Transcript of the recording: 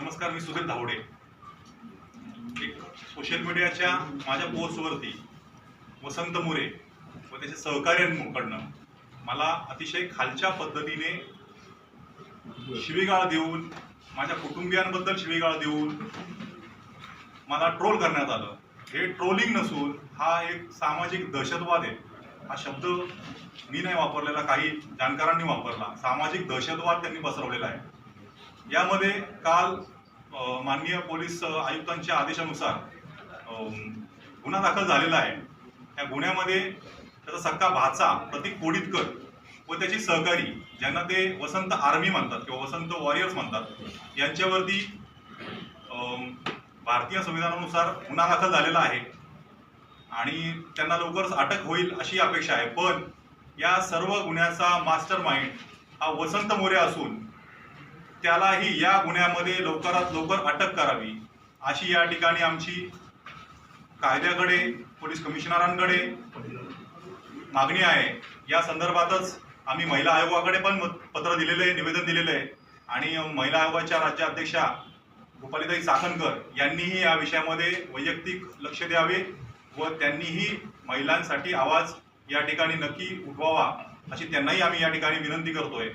नमस्कार मी सुधीर धावडे. एक सोशल मीडियाच्या माझ्या पोस्टवरती वसंत मोरे व त्याच्या सहकार्यांकडनं मला अतिशय खालच्या पद्धतीने शिवीगाळ देऊन माझ्या कुटुंबियांबद्दल शिवीगाळ देऊन मला ट्रोल करण्यात आलं. हे ट्रोलिंग नसून हा एक सामाजिक दहशतवाद आहे. हा शब्द मी नाही वापरलेला काही जाणकारांनी वापरला. सामाजिक दहशतवाद त्यांनी पसरवलेला आहे. यामध्ये काल माननीय पोलीस आयुक्तांच्या आदेशानुसार गुन्हा दाखल झालेला आहे. या गुन्ह्यामध्ये त्याचा सक्का भाचा प्रतीक कोडितकर व त्याची सहकारी ज्यांना ते वसंत आर्मी म्हणतात किंवा वसंत वॉरियर्स म्हणतात यांच्यावरती भारतीय संविधानानुसार गुन्हा दाखल झालेला आहे. आणि त्यांना लवकरच अटक होईल अशी अपेक्षा आहे. पण या सर्व गुन्ह्याचा मास्टर माइंड हा वसंत मोरे असून त्यालाही या गुन्ह्यामध्ये लवकरात लवकर अटक करावी. अशी या ठिकाणी आमची कायद्याकडे पोलीस कमिशनरांकडे मागणी आहे. या संदर्भातच आम्ही महिला आयोगाकडे पण पत्र दिलेलं आहे निवेदन दिलेलं आहे. आणि महिला आयोगाच्या राज्याध्यक्षा गोपालीताई चाकणकर यांनीही या विषयामध्ये वैयक्तिक लक्ष द्यावे व त्यांनीही महिलांसाठी आवाज या ठिकाणी नक्की उठवावा अशी त्यांनाही आम्ही या ठिकाणी विनंती करतोय.